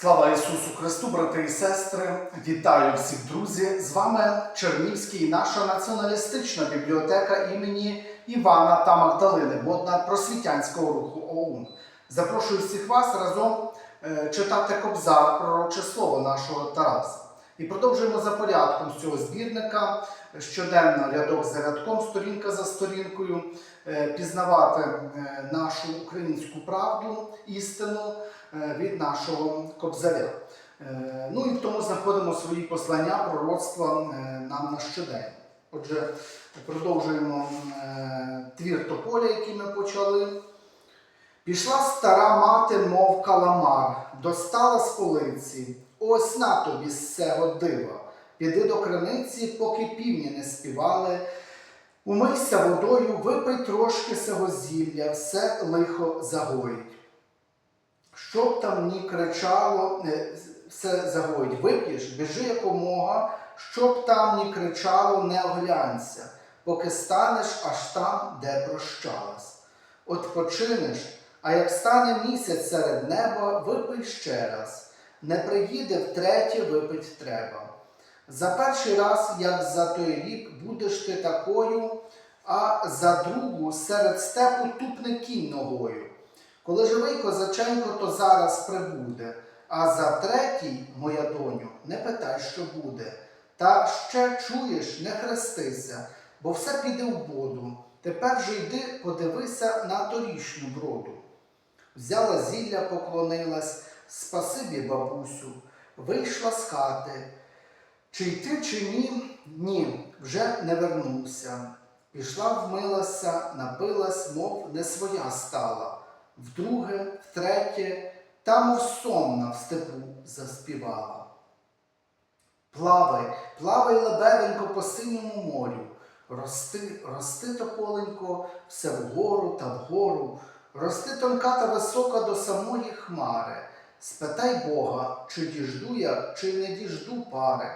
Слава Ісусу Христу, брати і сестри! Вітаю всіх друзі! З вами Чернівський, наша націоналістична бібліотека імені Івана та Магдалини, водна просвітянського руху ОУН. Запрошую всіх вас разом е, читати Кобзар, пророче слово нашого Тараса. І продовжуємо за порядком з цього збірника щоденно рядок за рядком, сторінка за сторінкою, е, пізнавати е, нашу українську правду, істину від нашого кобзаря. Е, Ну і тому знаходимо свої послання, пророцтва е, нам на щодень. Отже, продовжуємо е, твір тополя, який ми почали. Пішла стара мати, мов каламар, достала з полиці. Ось на тобі з цього дива. Піди до криниці, поки півні не співали. Умийся водою, випий трошки сего зілля, все лихо загоїть. Щоб там ні кричало, е, все загоїть. Вип'єш, біжи якомога, щоб там ні кричало, не оглянься, поки станеш аж там, де прощалась. От починеш, а як стане місяць серед неба, випий ще раз. Не приїде втретє, випить треба. За перший раз, як за той рік, будеш ти такою, а за другу серед степу тупне кінь ногою. Коли живий козаченко, то зараз прибуде, а за третій, моя доню, не питай, що буде. Та ще чуєш, не хрестися, бо все піде в воду. Тепер же йди, подивися на торішню броду. Взяла зілля, поклонилась, спасибі, бабусю, вийшла з хати. Чи йти, чи ні? Ні, вже не вернувся. Пішла, вмилася, напилась, мов не своя стала. Вдруге, втретє, та мов сонна в степу заспівала. Плавай, плавай лебеденько по синьому морю, рости, рости тополенько все вгору та вгору, рости тонка та висока до самої хмари. Спитай Бога, чи діжду я, чи не діжду пари.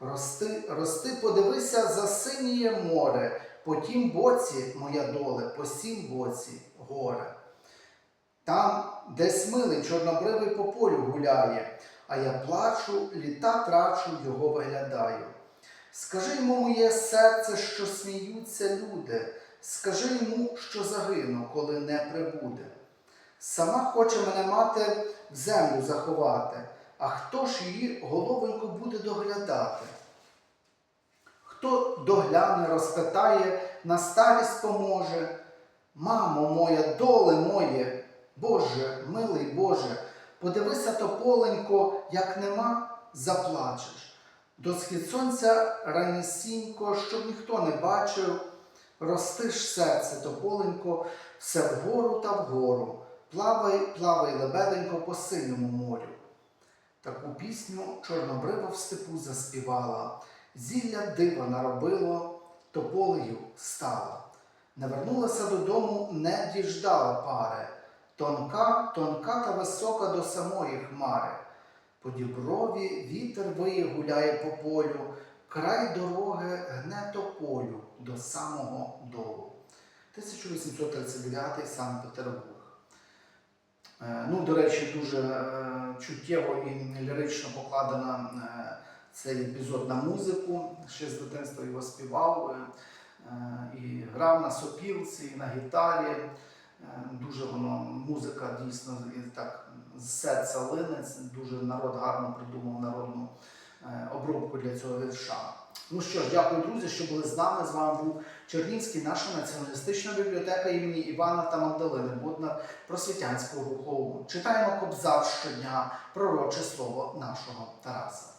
Рости, рости, подивися за синіє море, по тім боці моя доле, по сім боці горе. Там, десь милий чорнобривий по полю гуляє, а я плачу, літа трачу, його виглядаю. Скажи йому моє серце, що сміються люди, скажи йому, що загину, коли не прибуде. Сама хоче мене мати в землю заховати, а хто ж її головонько буде доглядати? Хто догляне, розпитає, на старість поможе. Мамо моя, доле моє, Боже, милий Боже, подивися тополенько, як нема, заплачеш. До схід сонця ранісінько, щоб ніхто не бачив, ростиш серце тополенько, все вгору та вгору, плавай, плавай лебеденько по синьому морю. Таку пісню чорнобрива в степу заспівала, зілля дива наробило, тополею стала. Не вернулася додому, не діждала пари, тонка, тонка та висока до самої хмари. По діброві вітер виє гуляє по полю, край дороги гне тополю до самого долу. 1839 Санкт-Петербург. Е, Ну, до речі, дуже е, чуттєво і лірично покладена е, цей епізод на музику. Ще з дитинства його співав е, і грав на сопілці, і на гітарі. Е, Дуже воно музика дійсно так з серця линець. Дуже народ гарно придумав народну е, обробку для цього вірша. Ну що ж, дякую, друзі, що були з нами. З вами був Чернівський, наша націоналістична бібліотека імені Івана та Магдалини, водна просвітянського рухову. Читаємо кобзар щодня, пророче слово нашого Тараса.